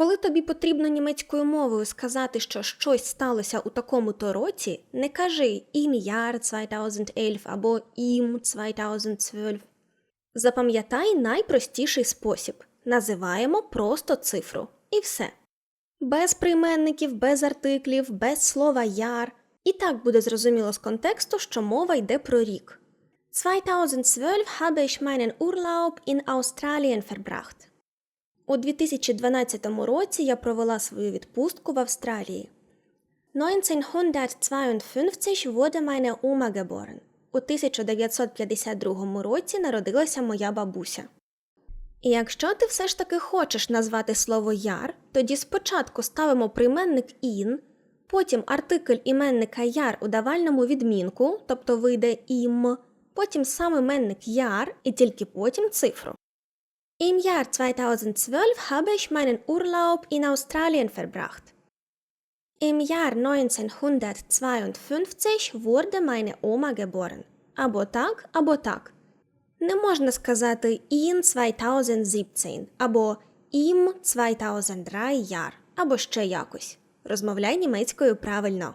Коли тобі потрібно німецькою мовою сказати, що щось сталося у такому-то році, не кажи «im Jahr 2011» або «im 2012». Запам'ятай найпростіший спосіб. Називаємо просто цифру. І все. Без прийменників, без артиклів, без слова яр. І так буде зрозуміло з контексту, що мова йде про рік. 2012 habe ich meinen Urlaub in Australien verbracht. У 2012 році я провела свою відпустку в Австралії. 1952 wurde meine Oma geboren. У 1952 році народилася моя бабуся. І якщо ти все ж таки хочеш назвати слово яр, тоді спочатку ставимо прийменник ін, потім артикль іменника яр у давальному відмінку, тобто вийде ім, потім сам іменник яр і тільки потім цифру. Im Jahr 2012 habe ich meinen Urlaub in Australien verbracht. Im Jahr 1952 wurde meine Oma geboren. Або так, або так. Не можна сказати in 2017 або im 2003 Jahr, або ще якось. Розмовляй німецькою правильно.